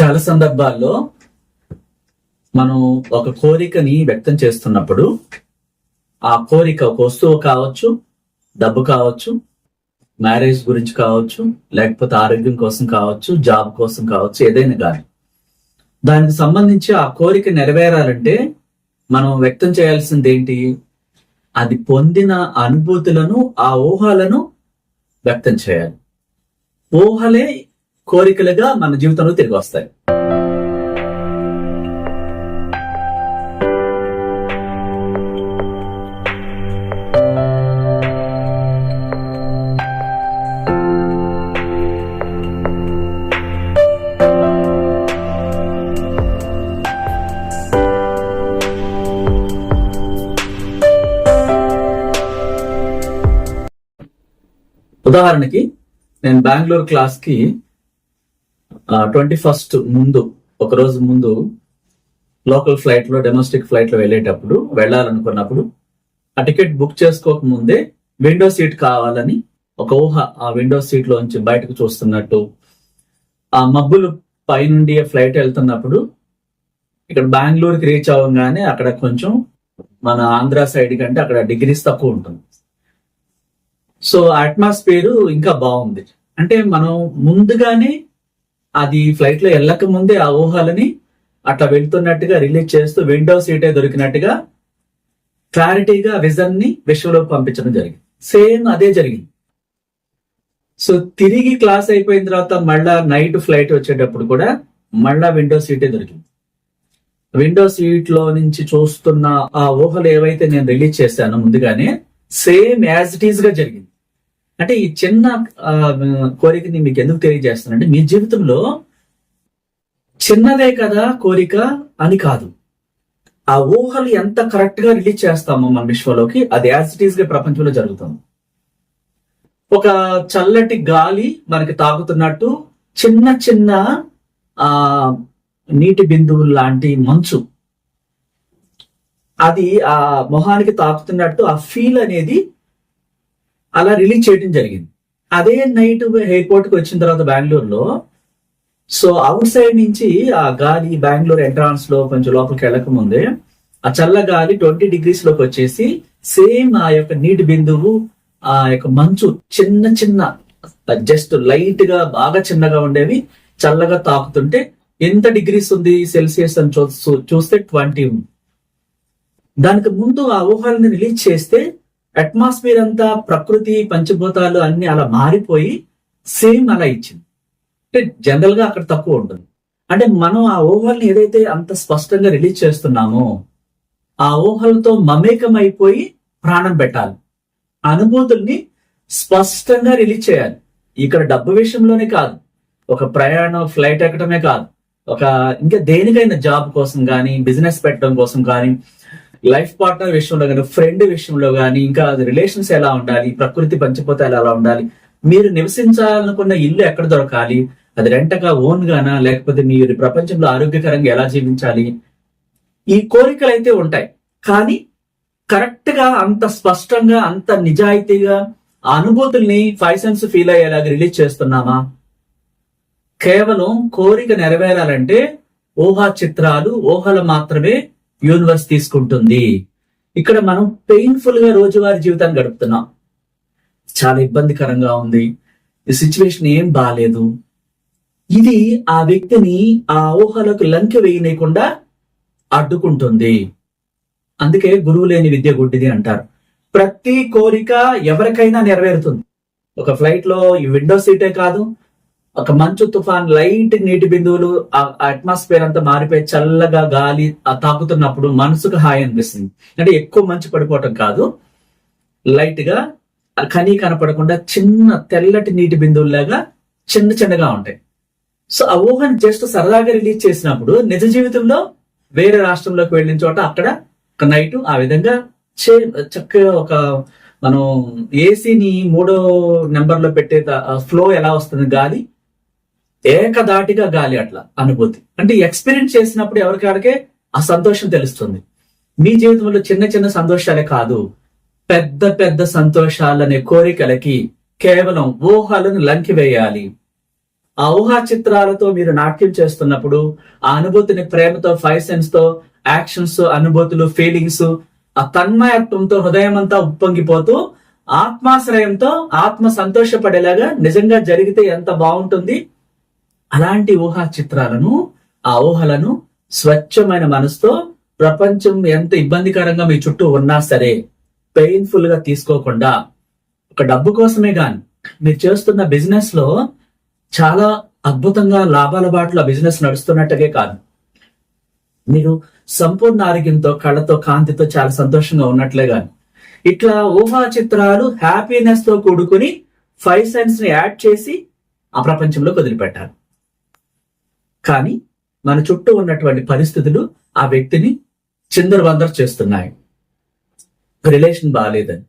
చాలా సందర్భాల్లో మనం ఒక కోరికని వ్యక్తం చేస్తున్నప్పుడు ఆ కోరిక ఒక వస్తువు కావచ్చు డబ్బు కావచ్చు మ్యారేజ్ గురించి కావచ్చు లేకపోతే ఆరోగ్యం కోసం కావచ్చు జాబ్ కోసం కావచ్చు ఏదైనా కానీ. దానికి సంబంధించి ఆ కోరిక నెరవేరాలంటే మనం వ్యక్తం చేయాల్సింది ఏంటి అది పొందిన అనుభూతులను ఆ ఊహలను వ్యక్తం చేయాలి. ఊహలే కోరికలుగా మన జీవితంలో తిరిగి వస్తాయి. ఉదాహరణకి నేను బెంగళూరు క్లాస్కి ట్వంటీ ఫస్ట్ ముందు ఒక రోజు ముందు లోకల్ ఫ్లైట్లో డొమెస్టిక్ ఫ్లైట్లో వెళ్ళేటప్పుడు వెళ్ళాలనుకున్నప్పుడు ఆ టికెట్ బుక్ చేసుకోక ముందే విండో సీట్ కావాలని ఒక ఊహ ఆ విండో సీట్ లోంచి బయటకు చూస్తున్నట్టు ఆ మబ్బులు పైనుండి ఫ్లైట్ వెళ్తున్నప్పుడు ఇక్కడ బెంగళూరుకి రీచ్ అవ్వగానే అక్కడ కొంచెం మన ఆంధ్ర సైడ్ కంటే అక్కడ డిగ్రీస్ తక్కువ ఉంటుంది. సో అట్మాస్ఫియర్ ఇంకా బాగుంది. అంటే మనం ముందుగానే అది ఫ్లైట్లో వెళ్ళక ముందే ఆ ఊహలని అట్లా వెళ్తున్నట్టుగా రిలీజ్ చేస్తూ విండో సీటే దొరికినట్టుగా క్లారిటీగా విజన్ని విశ్వలోకి పంపించడం జరిగింది. సేమ్ అదే జరిగింది. సో తిరిగి క్లాస్ అయిపోయిన తర్వాత మళ్ళా నైట్ ఫ్లైట్ వచ్చేటప్పుడు కూడా మళ్ళా విండో సీటే దొరికింది. విండో సీట్లో నుంచి చూస్తున్న ఆ ఊహలు ఏవైతే నేను రిలీజ్ చేశానో ముందుగానే సేమ్ యాజ్ ఇట్ ఈస్గా జరిగింది. అంటే ఈ చిన్న ఆ, కోరికని మీకు ఎందుకు తెలియజేస్తానంటే మీ జీవితంలో చిన్నదే కదా కోరిక అని కాదు. ఆ ఊహలు ఎంత కరెక్ట్గా రిలీజ్ చేస్తామో మన విశ్వలోకి అది యాజ్ ఇట్ ఈస్గా ప్రపంచంలో జరుగుతుంది. ఒక చల్లటి గాలి మనకి తాకుతున్నట్టు చిన్న చిన్న ఆ నీటి బిందువులు లాంటి మంచు అది ఆ మొహానికి తాకుతున్నట్టు ఆ ఫీల్ అనేది అలా రిలీజ్ చేయడం జరిగింది. అదే నైట్ ఎయిర్పోర్ట్కి వచ్చిన తర్వాత బెంగళూరులో సో అవుట్ సైడ్ నుంచి ఆ గాలి బెంగళూరు ఎంట్రాన్స్లో కొంచెం లోపలికి వెళ్ళక ముందే ఆ చల్ల గాలి ట్వంటీ డిగ్రీస్లోకి వచ్చేసి సేమ్ ఆ యొక్క నీటి బిందువు ఆ యొక్క మంచు చిన్న చిన్న జస్ట్ లైట్గా బాగా చిన్నగా ఉండేవి చల్లగా తాకుతుంటే ఎంత డిగ్రీస్ ఉంది సెల్సియస్ అని చూ- చూస్తే ట్వంటీ. ఉంది దానికి ముందు ఆ ఊహల్ని రిలీజ్ చేస్తే అట్మాస్ఫియర్ అంతా ప్రకృతి పంచభూతాలు అన్ని అలా మారిపోయి సేమ్ అలా ఇచ్చింది. అంటే జనరల్గా అక్కడ తక్కువ ఉంటుంది. అంటే మనం ఆ ఊహల్ని ఏదైతే అంత స్పష్టంగా రిలీజ్ చేస్తున్నామో ఆ ఊహలతో మమేకం అయిపోయి ప్రాణం పెట్టాలి. అనుభూతుల్ని స్పష్టంగా రిలీజ్ చేయాలి. ఇక్కడ డబ్బు విషయంలోనే కాదు. ఒక ప్రయాణం ఫ్లైట్ ఎక్కడమే కాదు. ఒక ఇంకా దేనికైనా జాబ్ కోసం కానీ బిజినెస్ పెట్టడం కోసం కానీ లైఫ్ పార్ట్నర్ విషయంలో కానీ ఫ్రెండ్ విషయంలో కానీ ఇంకా రిలేషన్స్ ఎలా ఉండాలి ప్రకృతి పంచిపోతాలు ఎలా ఉండాలి మీరు నివసించాలనుకున్న ఇల్లు ఎక్కడ దొరకాలి అది రెంటగా ఓన్ గానా లేకపోతే మీరు ప్రపంచంలో ఆరోగ్యకరంగా ఎలా జీవించాలి ఈ కోరికలు అయితే ఉంటాయి. కానీ కరెక్ట్గా అంత స్పష్టంగా అంత నిజాయితీగా ఆ అనుభూతుల్ని ఫైవ్ సెన్స్ ఫీల్ అయ్యేలాగా రిలీజ్ చేస్తున్నామా? కేవలం కోరిక నెరవేరాలంటే ఊహా చిత్రాలు ఊహలు మాత్రమే యూనివర్స్ తీసుకుంటుంది. ఇక్కడ మనం పెయిన్ఫుల్గా రోజువారీ జీవితాన్ని గడుపుతున్నాం. చాలా ఇబ్బందికరంగా ఉంది. ఈ సిచ్యువేషన్ ఏం బాగాలేదు ఇది ఆ వ్యక్తిని ఆ ఊహలకు లంకె వేయనీయకుండా అడ్డుకుంటుంది. అందుకే గురువు లేని విద్య గుడ్డిది అంటారు. ప్రతి కోరిక ఎవరికైనా నెరవేరుతుంది. ఒక ఫ్లైట్లో ఈ విండో సీటే కాదు ఒక మంచు తుఫాన్ లైట్ నీటి బిందువులు ఆ అట్మాస్ఫియర్ అంతా మారిపోయి చల్లగా గాలి ఆ తాకుతున్నప్పుడు మనసుకు హాయి అనిపిస్తుంది. అంటే ఎక్కువ మంచు పడిపోవటం కాదు. లైట్గా ఆ కనీ కనపడకుండా చిన్న తెల్లటి నీటి బిందువులాగా చిన్న చిన్నగా ఉంటాయి. సో ఆ ఊహను జస్ట్ సరదాగా రిలీజ్ చేసినప్పుడు నిజ జీవితంలో వేరే రాష్ట్రంలోకి వెళ్ళిన చోట అక్కడ ఒక నైట్ ఆ విధంగా చే- చక్కగా ఒక మనం ఏసీని మూడో నెంబర్లో పెట్టే ఫ్లో ఎలా వస్తుంది? గాలి ఏకదాటిగా గాలి అట్లా అనుభూతి. అంటే ఎక్స్పీరియన్స్ చేసినప్పుడు ఎవరికాడికే ఆ సంతోషం తెలుస్తుంది. మీ జీవితంలో చిన్న చిన్న సంతోషాలే కాదు. పెద్ద పెద్ద సంతోషాలనే కోరికలకి కేవలం ఊహలను లంకివేయాలి ఆ ఊహా చిత్రాలతో మీరు నాట్యం చేస్తున్నప్పుడు ఆ అనుభూతిని ప్రేమతో ఫైవ్ సెన్స్తో యాక్షన్స్ అనుభూతులు ఫీలింగ్స్ ఆ తన్మయత్వంతో హృదయం అంతా ఉప్పొంగిపోతూ ఆత్మాశ్రయంతో ఆత్మ సంతోషపడేలాగా నిజంగా జరిగితే ఎంత బాగుంటుంది? అలాంటి ఊహా చిత్రాలను ఆ ఊహలను స్వచ్ఛమైన మనసుతో ప్రపంచం ఎంత ఇబ్బందికరంగా మీ చుట్టూ ఉన్నా సరే పెయిన్ఫుల్గా తీసుకోకుండా ఒక డబ్బు కోసమే గాని మీరు చేస్తున్న బిజినెస్లో చాలా అద్భుతంగా లాభాల బాటలో బిజినెస్ నడుస్తున్నట్టుగా కాదు. మీరు సంపూర్ణ ఆరోగ్యంతో కళ్ళతో కాంతితో చాలా సంతోషంగా ఉన్నట్లే గాని ఇట్లా ఊహా చిత్రాలు హ్యాపీనెస్తో కూడుకుని ఫైవ్ సెన్స్ని యాడ్ చేసి ఆ ప్రపంచంలో వదిలిపెట్టాలి కానీ మన చుట్టూ ఉన్నటువంటి పరిస్థితులు ఆ వ్యక్తిని చిందరవందర చేస్తున్నాయి. రిలేషన్ బాగాలేదని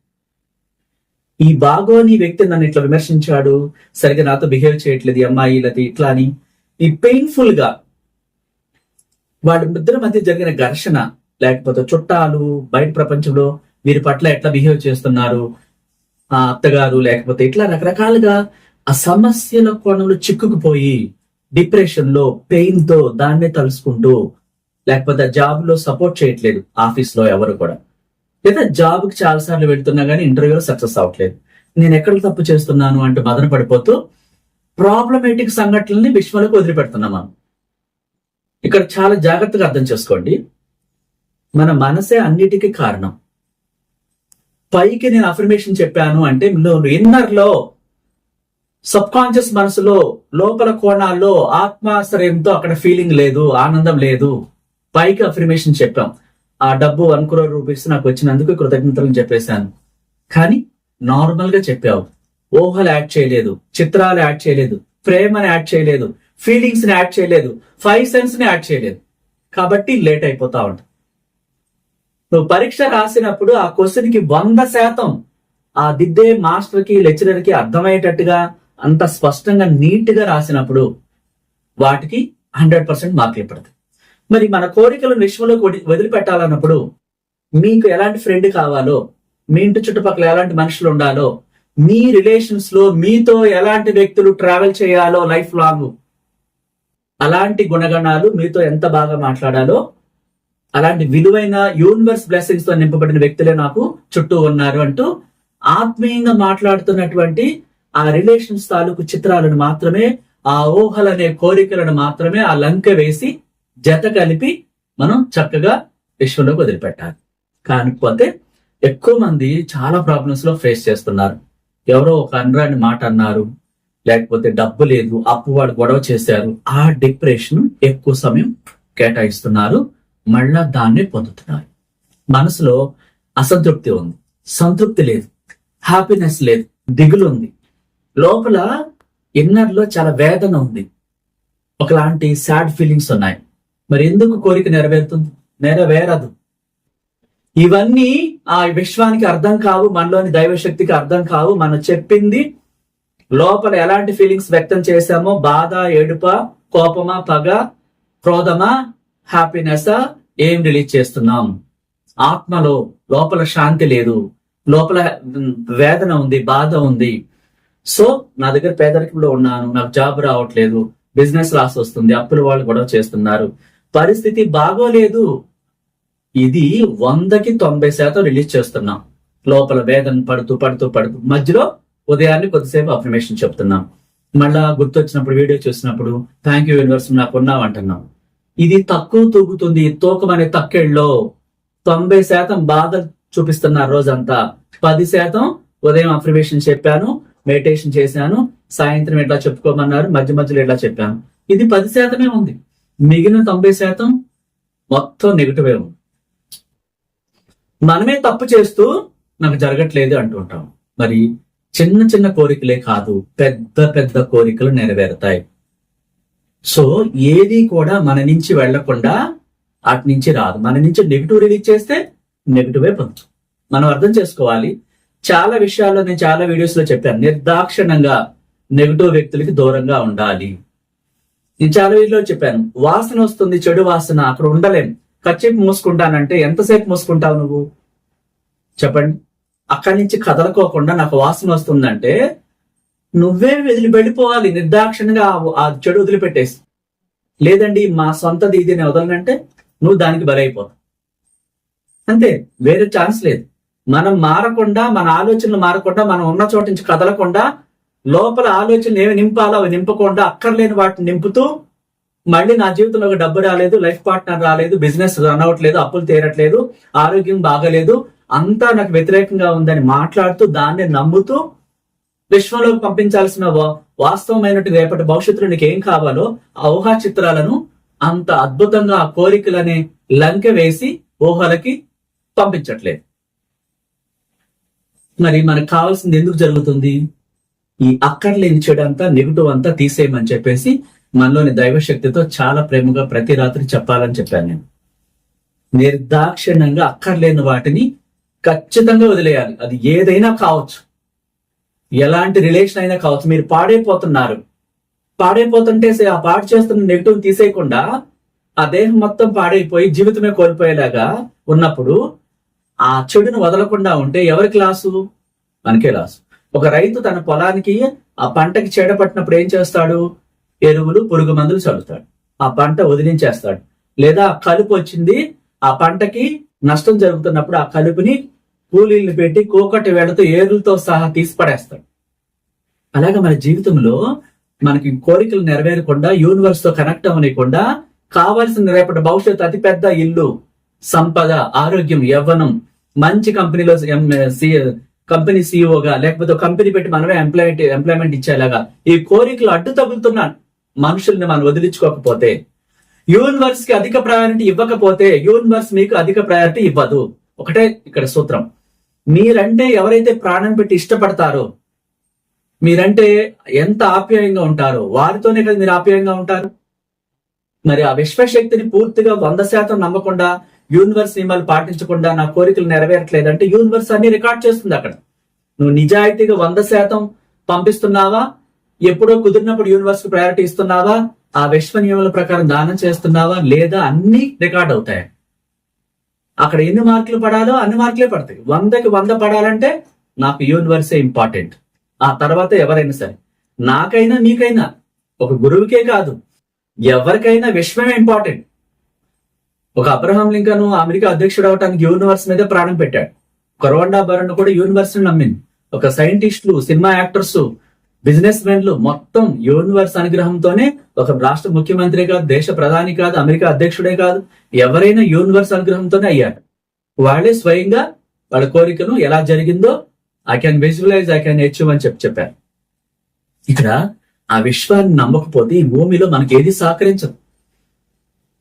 ఈ బాగోని వ్యక్తి నన్ను ఇట్లా విమర్శించాడు సరిగా నాతో బిహేవ్ చేయట్లేదు ఈ అమ్మాయి లేదా ఇట్లా అని. ఈ పెయిన్ఫుల్గా వాళ్ళ ఇద్దరి మధ్య జరిగిన ఘర్షణ లేకపోతే చుట్టాలు బయట ప్రపంచంలో వీరి పట్ల ఎట్లా బిహేవ్ చేస్తున్నారు ఆ అత్తగారు లేకపోతే ఇట్లా రకరకాలుగా ఆ సమస్యల కోణంలో చిక్కుకుపోయి డిప్రెషన్లో పెయిన్తో దాన్నే తలుసుకుంటూ లేకపోతే జాబ్లో సపోర్ట్ చేయట్లేదు ఆఫీస్లో ఎవరు కూడా. లేదా జాబ్కి చాలా సార్లు వెళ్తున్నా కానీ ఇంటర్వ్యూలో సక్సెస్ అవ్వట్లేదు. నేను ఎక్కడ తప్పు చేస్తున్నాను అంటే మదన పడిపోతూ ప్రాబ్లమేటిక్ సంఘటనల్ని విశ్వలకు వదిలిపెడుతున్నాం మనం. ఇక్కడ చాలా జాగ్రత్తగా అర్థం చేసుకోండి. మన మనసే అన్నిటికీ కారణం. పైకి నేను అఫర్మేషన్ చెప్పాను అంటే ఇన్నర్లో సబ్ కాన్షియస్ మనసులో లోపల కోణాల్లో ఆత్మాశ్రయంతో అక్కడ ఫీలింగ్ లేదు ఆనందం లేదు. పైకి అఫర్మేషన్ చెప్పాం. ఆ డబ్బు వన్ క్రోర్ రూపీస్ నాకు వచ్చినందుకు కృతజ్ఞతలు చెప్పేశాను. కానీ నార్మల్గా చెప్పావు. ఊహలు యాడ్ చేయలేదు చిత్రాలు యాడ్ చేయలేదు ప్రేమని యాడ్ చేయలేదు ఫీలింగ్స్ని యాడ్ చేయలేదు ఫైవ్ సెన్స్ని యాడ్ చేయలేదు. కాబట్టి లేట్ అయిపోతా ఉంటుంది నువ్వు పరీక్ష రాసినప్పుడు ఆ క్వశ్చన్కి వంద శాతం ఆ దిద్దే మాస్టర్కి లెక్చరర్కి అర్థమయ్యేటట్టుగా అంత స్పష్టంగా నీట్గా రాసినప్పుడు వాటికి హండ్రెడ్ పర్సెంట్ మార్క్ పడతాయి. మరి మన కోరికలను విశ్వంలోకి వదిలిపెట్టాలన్నప్పుడు మీకు ఎలాంటి ఫ్రెండ్ కావాలో మీ ఇంటి చుట్టుపక్కల ఎలాంటి మనుషులు ఉండాలో మీ రిలేషన్స్లో మీతో ఎలాంటి వ్యక్తులు ట్రావెల్ చేయాలో లైఫ్ లాంగ్ అలాంటి గుణగణాలు మీతో ఎంత బాగా మాట్లాడాలో అలాంటి విలువైన యూనివర్స్ బ్లెస్సింగ్స్తో నింపబడిన వ్యక్తులే నాకు చుట్టూ ఉన్నారు అంటూ ఆత్మీయంగా మాట్లాడుతున్నటువంటి ఆ రిలేషన్స్ తాలూకు చిత్రాలను మాత్రమే ఆ ఊహలనే కోరికలను మాత్రమే ఆ లంక వేసి జత కలిపి మనం చక్కగా విశ్వంలోకి వదిలిపెట్టాలి. కాకపోతే ఎక్కువ మంది చాలా ప్రాబ్లమ్స్లో ఫేస్ చేస్తున్నారు. ఎవరో ఒక అనరాని మాట అన్నారు లేకపోతే డబ్బు లేదు అప్పు వాడు గొడవ చేశారు ఆ డిప్రెషన్ ఎక్కువ సమయం కేటాయిస్తున్నారు మళ్ళా దాన్ని పొందుతున్నారు. మనసులో అసంతృప్తి ఉంది సంతృప్తి లేదు హ్యాపీనెస్ లేదు దిగులు ఉంది లోపల ఇన్నర్లో చాలా వేదన ఉంది. ఒకలాంటి సాడ్ ఫీలింగ్స్ ఉన్నాయి. మరి ఎందుకు కోరిక నెరవేరుతుంది? నెరవేరదు. ఇవన్నీ ఆ విశ్వానికి అర్థం కావు మనలోని దైవశక్తికి అర్థం కావు. మనం చెప్పింది లోపల ఎలాంటి ఫీలింగ్స్ వ్యక్తం చేశామో బాధ ఏడుప కోపమా పగ క్రోధమా హ్యాపీనెస్ ఏం రిలీజ్ చేస్తున్నాం? ఆత్మలో లోపల శాంతి లేదు. లోపల వేదన ఉంది బాధ ఉంది. సో నా దగ్గర పేదరికంలో ఉన్నాను నాకు జాబ్ రావట్లేదు బిజినెస్ లాస్ వస్తుంది అప్పుల వాళ్ళు గొడవ చేస్తున్నారు. పరిస్థితి బాగోలేదు. ఇది వందకి తొంభై శాతం రిలీజ్ చేస్తున్నాం. లోపల వేదన పడుతూ పడుతూ పడుతూ. మధ్యలో ఉదయాన్నే కొద్దిసేపు అఫర్మేషన్ చెప్తున్నాం. మళ్ళా గుర్తొచ్చినప్పుడు వీడియో చూసినప్పుడు థ్యాంక్ యూ యూనివర్స్ నాకు ఉన్నావు అంటున్నాం. ఇది తక్కువ తూగుతుంది. తూకం అనే తక్కెళ్ళలో తొంభై శాతం బాధ చూపిస్తున్నారు రోజంతా. పది శాతం ఉదయం అఫర్మేషన్ చెప్పాను. మెడిటేషన్ చేశాను. సాయంత్రం ఎట్లా చెప్పుకోమన్నారు? మధ్య మధ్యలో ఎట్లా చెప్పాను? ఇది పది శాతమే ఉంది. మిగిలిన తొంభై శాతం మొత్తం నెగిటివే ఉంది. మనమే తప్పు చేస్తూ నాకు జరగట్లేదు అంటుంటాం. మరి చిన్న చిన్న కోరికలే కాదు పెద్ద పెద్ద కోరికలు నెరవేరుతాయి. సో ఏది కూడా మన నుంచి వెళ్ళకుండా అటు నుంచి రాదు. మన నుంచి నెగిటివ్ రిలీజ్ చేస్తే నెగిటివే పొందుతాం. మనం అర్థం చేసుకోవాలి. చాలా విషయాల్లో నేను చాలా వీడియోస్లో చెప్పాను. నిర్దాక్షిణంగా నెగిటివ్ వ్యక్తులకి దూరంగా ఉండాలి. నేను చాలా వీడియోలో చెప్పాను. వాసన వస్తుంది చెడు వాసన అక్కడ ఉండలేం కచ్చిపు మూసుకుంటానంటే ఎంతసేపు మూసుకుంటావు నువ్వు? చెప్పండి. అక్కడి నుంచి కదలకోకుండా నాకు వాసన వస్తుందంటే నువ్వే వదిలి వెళ్ళిపోవాలి. నిర్దాక్షణంగా ఆ- ఆ చెడు వదిలిపెట్టేసి. లేదండి మా సొంతది ఇది నేను వదలనంటే నువ్వు దానికి బలైపోతావు. అంతే వేరే ఛాన్స్ లేదు. మనం మారకుండా మన ఆలోచనలు మారకుండా మనం ఉన్న చోట నుంచి కదలకుండా లోపల ఆలోచనలు ఏమి నింపాలో అవి నింపకుండా అక్కర్లేని వాటిని నింపుతూ మళ్ళీ నా జీవితంలో ఒక డబ్బు రాలేదు లైఫ్ పార్ట్నర్ రాలేదు బిజినెస్ రన్ అవ్వట్లేదు అప్పులు తీరట్లేదు ఆరోగ్యం బాగలేదు అంతా నాకు వ్యతిరేకంగా ఉందని మాట్లాడుతూ దాన్ని నమ్ముతూ విశ్వంలోకి పంపించాల్సిన వాస్తవమైనట్టు రేపటి భవిష్యత్తులో నీకు ఏం కావాలో ఆ ఊహా చిత్రాలను అంత అద్భుతంగా ఆ కోరికలనే లంకె వేసి ఊహలకి పంపించట్లేదు. మరి మనకు కావాల్సింది ఎందుకు జరుగుతుంది? ఈ అక్కర్లేని చెడు అంతా నెగిటివ్ అంతా తీసేయమని చెప్పేసి మనలోని దైవశక్తితో చాలా ప్రేమగా ప్రతి రాత్రి చెప్పాలని చెప్పాను నేను. నిర్దాక్షిణ్యంగా అక్కర్లేని వాటిని ఖచ్చితంగా వదిలేయాలి. అది ఏదైనా కావచ్చు. ఎలాంటి రిలేషన్ అయినా కావచ్చు. మీరు పాడైపోతున్నారు. పాడైపోతుంటే ఆ పాడు చేస్తున్న నెగిటివ్ తీసేయకుండా ఆ దేహం మొత్తం పాడైపోయి జీవితమే కోల్పోయేలాగా ఉన్నప్పుడు ఆ చెడును వదలకుండా ఉంటే ఎవరికి లాసు? మనకే లాసు. ఒక రైతు తన పొలానికి ఆ పంటకి చెడ పట్టినప్పుడు ఏం చేస్తాడు? ఎరువులు పురుగు మందులు చల్లుతాడు. ఆ పంట వదిలించేస్తాడు. లేదా ఆ కలుపు వచ్చింది ఆ పంటకి నష్టం జరుగుతున్నప్పుడు ఆ కలుపుని కూలీలు పెట్టి కోకటి వేళతో ఏరులతో సహా తీసి పడేస్తాడు. అలాగే మన జీవితంలో మనకి కోరికలు నెరవేరకుండా యూనివర్స్తో కనెక్ట్ అవ్వనికుండా కావాల్సిన రేపటి భవిష్యత్తు అతిపెద్ద ఇల్లు సంపద ఆరోగ్యం యవ్వనం మంచి కంపెనీలో కంపెనీ సీఈఓగా లేకపోతే కంపెనీ పెట్టి మనమే ఎంప్లాయ్మెంట్ ఎంప్లాయ్మెంట్ ఇచ్చేలాగా ఈ కోరికలు అడ్డు తగులుతున్న మనుషుల్ని మనం వదిలించుకోకపోతే యూనివర్స్కి అధిక ప్రయారిటీ ఇవ్వకపోతే యూనివర్స్ మీకు అధిక ప్రయారిటీ ఇవ్వదు. ఒకటే ఇక్కడ సూత్రం. మీరంటే ఎవరైతే ప్రాణం పెట్టి ఇష్టపడతారో మీరంటే ఎంత ఆప్యాయంగా ఉంటారో వారితోనే కదా మీరు ఆప్యాయంగా ఉంటారు. మరి ఆ విశ్వశక్తిని పూర్తిగా వంద శాతం నమ్మకుండా యూనివర్స్ నియమాలు పాటించకుండా నా కోరికలు నెరవేరట్లేదంటే యూనివర్స్ అన్ని రికార్డ్ చేస్తుంది అక్కడ. నువ్వు నిజాయితీగా వంద శాతం పంపిస్తున్నావా? ఎప్పుడో కుదిరినప్పుడు యూనివర్స్కి ప్రయారిటీ ఇస్తున్నావా? ఆ విశ్వ నియమాల ప్రకారం దానం చేస్తున్నావా? లేదా అన్ని రికార్డ్ అవుతాయి? అక్కడ ఎన్ని మార్కులు పడాలో అన్ని మార్కులే పడతాయి. వందకి వంద పడాలంటే నాకు యూనివర్సే ఇంపార్టెంట్ ఆ తర్వాత ఎవరైనా సరే నాకైనా మీకైనా ఒక గురువుకే కాదు ఎవరికైనా విశ్వమే ఇంపార్టెంట్ ఒక అబ్రహాం లింకన్ అమెరికా అధ్యక్షుడు అవడానికి యూనివర్స్ మీద ప్రాణం పెట్టాడు. కొరవండా బరణ్ కూడా యూనివర్స్ నమ్మింది. ఒక సైంటిస్టులు సినిమా యాక్టర్స్ బిజినెస్ మెన్లు మొత్తం యూనివర్స్ అనుగ్రహంతోనే ఒక రాష్ట్ర ముఖ్యమంత్రి కాదు దేశ ప్రధాని కాదు అమెరికా అధ్యక్షుడే కాదు ఎవరైనా యూనివర్స్ అనుగ్రహంతోనే అయ్యారు. వాళ్ళే స్వయంగా వాళ్ళ కోరికను ఎలా జరిగిందో I can visualise I can achieve అని చెప్పి చెప్పారు. ఇక్కడ ఆ విశ్వాన్ని నమ్మకపోతే ఈ భూమిలో మనకి ఏది సహకరించదు.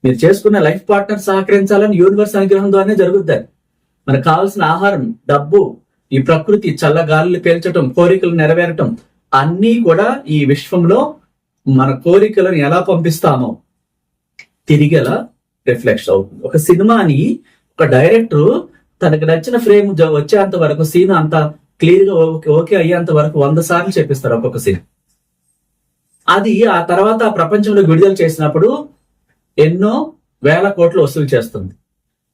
మీరు చేసుకున్న లైఫ్ పార్ట్నర్ సహకరించాలని యూనివర్స్ అనుగ్రహం ద్వారానే జరుగుద్దని. మనకు కావాల్సిన ఆహారం డబ్బు ఈ ప్రకృతి చల్ల పేల్చటం కోరికలు నెరవేరటం అన్నీ కూడా ఈ విశ్వంలో మన కోరికలను ఎలా పంపిస్తామో తిరిగి ఎలా రిఫ్లెక్షన్ అవుతుంది. ఒక సినిమాని ఒక డైరెక్టర్ తనకు నచ్చిన ఫ్రేమ్ వచ్చేంత వరకు సీన్ అంత క్లియర్గా ఓకే- ఓకే అయ్యేంత వరకు వంద సార్లు చెప్పిస్తారు ఒక్కొక్క సీన్. అది ఆ తర్వాత ఆ ప్రపంచంలో విడుదల చేసినప్పుడు ఎన్నో వేల కోట్లు వసూలు చేస్తుంది.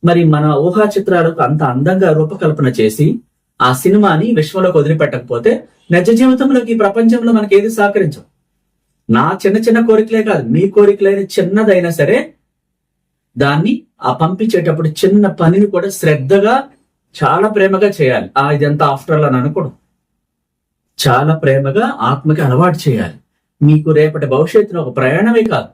మరి మన ఊహా చిత్రాలకు అంత అందంగా రూపకల్పన చేసి ఆ సినిమాని విశ్వంలోకి వదిలిపెట్టకపోతే నిజ జీవితంలోకి ఈ ప్రపంచంలో మనకి ఏది సహకరించవు నా చిన్న చిన్న కోరికలే కాదు మీ కోరికలైన చిన్నదైనా సరే దాన్ని ఆ పంపించేటప్పుడు చిన్న పనిని కూడా శ్రద్ధగా చాలా ప్రేమగా చేయాలి. ఆ ఇదంతా ఆఫ్టర్ అని అనకూడదు. చాలా ప్రేమగా ఆత్మకి అలవాటు చేయాలి. మీకు రేపటి భవిష్యత్తులో ఒక ప్రయాణమే కాదు.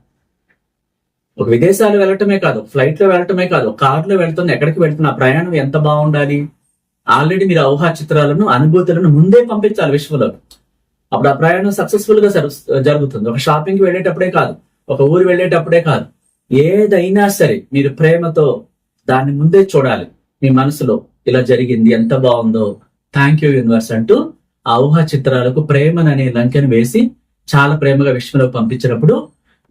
ఒక విదేశాలు వెళ్ళటమే కాదు ఫ్లైట్లో వెళ్ళటమే కాదు కార్లో వెళ్తున్న ఎక్కడికి వెళ్తున్న ప్రయాణం ఎంత బాగుండాలి? ఆల్రెడీ మీరు ఊహా చిత్రాలను అనుభూతులను ముందే పంపించాలి విశ్వంలో అప్పుడు ఆ ప్రయాణం సక్సెస్ఫుల్గా జరుగుతుంది. ఒక షాపింగ్కి వెళ్ళేటప్పుడే కాదు ఒక ఊరు వెళ్ళేటప్పుడే కాదు. ఏదైనా సరే మీరు ప్రేమతో దాన్ని ముందే చూడాలి. మీ మనసులో ఇలా జరిగింది ఎంత బాగుందో. థ్యాంక్ యూ యూనివర్స్ అంటూ ఆ ఊహా చిత్రాలకు ప్రేమననే లంకెను వేసి చాలా ప్రేమగా విశ్వంలో పంపించినప్పుడు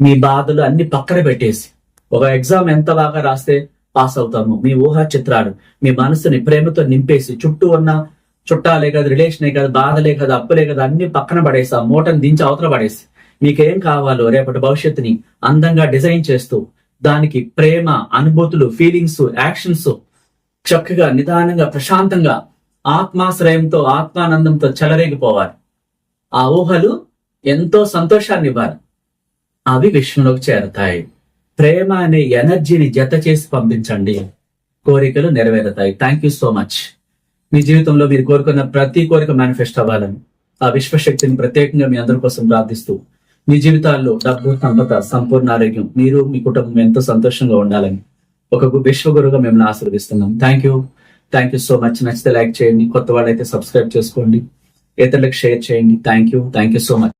మీ బాధలు అన్ని పక్కన పెట్టేసి. ఒక ఎగ్జామ్ ఎంత బాగా రాస్తే పాస్ అవుతాము. మీ ఊహా చిత్రాలు. మీ మనసుని ప్రేమతో నింపేసి. చుట్టూ ఉన్న చుట్టాలే కదా రిలేషనే కదా బాధలే కదా అప్పులే కదా అన్ని పక్కన పడేసి ఆ మూటను దించి అవతల పడేసి. మీకేం కావాలో రేపటి భవిష్యత్తుని అందంగా డిజైన్ చేస్తూ దానికి ప్రేమ అనుభూతులు ఫీలింగ్స్ యాక్షన్స్ చక్కగా నిదానంగా ప్రశాంతంగా ఆత్మాశ్రయంతో ఆత్మానందంతో చెలరేగిపోవాలి. ఆ ఊహలు ఎంతో సంతోషాన్ని ఇవ్వాలి. అవి విశ్వంలోకి చేరతాయి. ప్రేమ అనే ఎనర్జీని జత చేసి పంపించండి. కోరికలు నెరవేరుతాయి. థ్యాంక్ యూ సో మచ్ మీ జీవితంలో మీరు కోరుకున్న ప్రతి కోరిక మేనిఫెస్ట్ అవ్వాలని ఆ విశ్వశక్తిని ప్రత్యేకంగా మీ అందరి కోసం ప్రార్థిస్తూ మీ జీవితాల్లో డబ్బు సంపద సంపూర్ణ ఆరోగ్యం మీరు మీ కుటుంబం ఎంతో సంతోషంగా ఉండాలని ఒక విశ్వగురుగా మిమ్మల్ని ఆశీర్వదిస్తున్నాం. Thank you thank you so much నచ్చితే లైక్ చేయండి. కొత్త వాళ్ళైతే సబ్స్క్రైబ్ చేసుకోండి. ఇతరులకు షేర్ చేయండి. Thank you thank you so much